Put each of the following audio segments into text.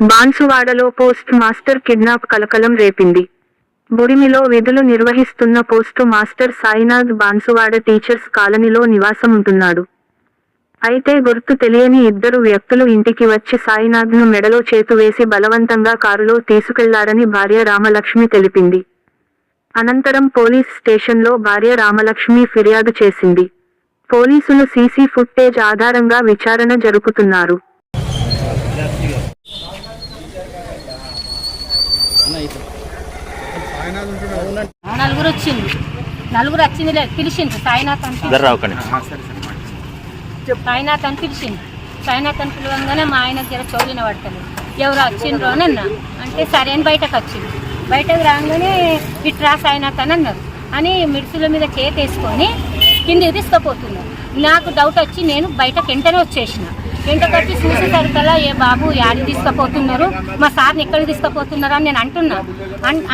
బాన్సువాడలో post master kidnap కలకలం రేపింది. బురిమిలో విధులు నిర్వహిస్తున్న post master Sainath Banswada teachers కాలనీలో నివాసం ఉంటున్నాడు అయితే గుర్తు తెలియని ఇద్దరు వ్యక్తులు ఇంటికి వచ్చి సాయినాథ్ను మెడలో చేతు వేసి బలవంతంగా కారులో తీసుకెళ్ళారని భార్య రామలక్ష్మి తెలిపింది. అనంతరం పోలీస్ స్టేషన్లో భార్య రామలక్ష్మి ఫిర్యాదు చేసింది. పోలీసులు సీసీ ఫుటేజ్ ఆధారంగా విచారణ జరుపుతున్నారు. నలుగురు వచ్చింది నలుగురు వచ్చింది లేదు పిలిచిండ్రు. సాయినాథ్ అని. సాయినాథ్ అని పిలిచింది సాయినాథ్ అని పిలవంగానే మా ఆయన జర చోలిన పడతలేదు ఎవరు వచ్చిండ్రు అని అన్నా. అంటే సరే అని బయటకు వచ్చింది బయటకు రాగానే ఇట్రా సాయినాథ్ అని అన్నారు. అని మిడుసుల మీద చేతి వేసుకొని కిందికి తీసుకుపోతున్నారు. నాకు డౌట్ వచ్చి నేను బయటకు వెంటనే వచ్చేసిన. ఇంతకొచ్చి చూసేసరికల్లా ఏ బాబు యాడి తీసుకుపోతున్నారు? మా సార్ని ఎక్కడికి తీసుకుపోతున్నారు అని నేను అంటున్నా.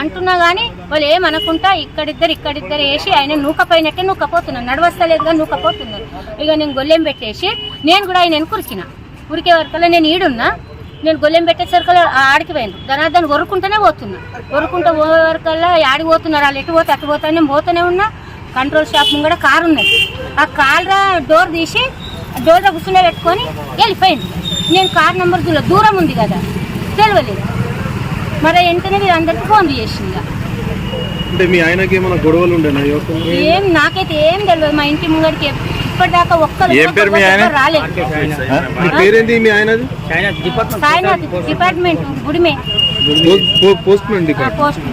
అంటున్నా కానీ వాళ్ళు ఏమనుకుంటా ఇక్కడిద్దరు ఇక్కడిద్దరు వేసి ఆయన నూకపోయినట్టే నూకపోతున్నారు. నడవస్తలేదు నూకపోతున్నారు. ఇక నేను గొల్లెం పెట్టేసి నేను కూడా ఆయన కురికిన. ఉరికే వరకల్లా నేను ఈడున్నా. నేను గొల్లెం పెట్టేసరికల్లా ఆడికి పోయింది ధనార్దన్ వరుకుంటూనే పోతున్నా. వరుకుంటూ పోయే వరకల్లా ఆడికి పోతున్నారు. వాళ్ళు ఎటు పోతే అటు పోతానే పోతూనే ఉన్నా. కంట్రోల్ షాప్ ముంగడ కారు ఉన్నది ఆ కార్ డోర్ తీసి డోర్ కూర్చునే పెట్టుకొని వెళ్ళిపోయింది. నేను కార్ నెంబర్ దూరం దూరం ఉంది కదా. తెలియలేదు మరి వెంటనే మీరు అందరికి ఫోన్ చేసింది. అంటే మీ ఆయనకి ఏమైనా గొడవలు ఉండేనా? ఏం నాకైతే ఏం తెలియదు మా ఇంటి ముంగడికి ఇప్పటిదాకా ఒక్కరు ఏం పేరు మీ ఆయన? ఒక్కరు రాలేదు. మీ ఆయనది? సాయినాథ్ డిపార్ట్మెంట్ గుడిమే. పోస్ట్ పోస్ట్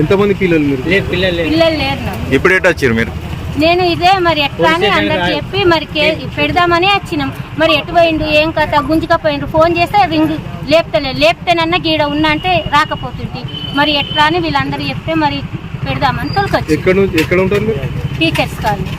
ఎంతమంది పిల్లలు మీరు? పిల్లలు లేరు. ఇప్పుడు ఎటు వచ్చారు మీరు? నేను ఇదే మరి ఎట్లా అని అందరికి చెప్పి మరి కే- పెడదామని వచ్చినాం. మరి ఎటు పోయిండు ఏం కథ గుంజుకపోయిండు ఫోన్ చేస్తే రింగ్ లేపుతలే లేపుతేనన్నా గీడ ఉన్నా అంటే రాకపోతుంటి. మరి ఎట్లా అని వీళ్ళందరూ చెప్తే మరి పెడదామని తొలకొచ్చి. టీచర్స్ మళ్ళీ